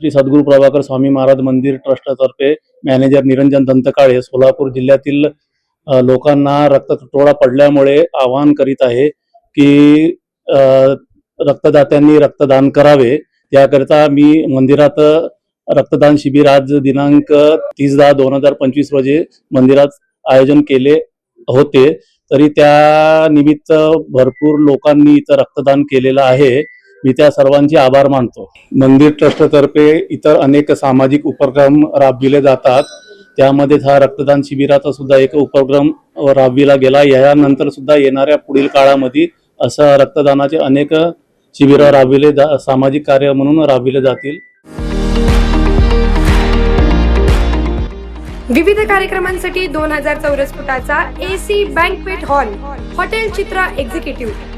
श्री सद्गुरू प्रभाकर स्वामी महाराज मंदिर ट्रस्टतर्फे मॅनेजर निरंजन दंतकाळे सोलापूर जिल्ह्यातील लोकांना रक्ततुटवडा पडल्यामुळे आवाहन करीत आहे की रक्तदात्यांनी रक्तदान करावे. त्याकरिता मी मंदिरात रक्तदान शिबिर आज दिनांक तीस दहा दोन हजार पंचवीस रोजी मंदिरात आयोजन केले होते. तरी त्या निमित्त भरपूर लोकांनी इथं रक्तदान केलेलं आहे. मी त्या सर्वांचे आभार मानतो. मंदिर ट्रस्टतर्फे इतर अनेक सामाजिक उपक्रम राबविले जातात. त्यामध्ये हा रक्तदान शिबिराचा सुद्धा एक उपक्रम राबविला गेला. यानंतर सुद्धा येणाऱ्या पुढील काळामध्ये असं रक्तदानाचे अनेक शिबिरं राबविले जा सामाजिक कार्य म्हणून राबविले जातील. विविध कार्यक्रमांसाठी दोन हजार चौरस फुटाचा AC banquet hall hotel Chitra executive.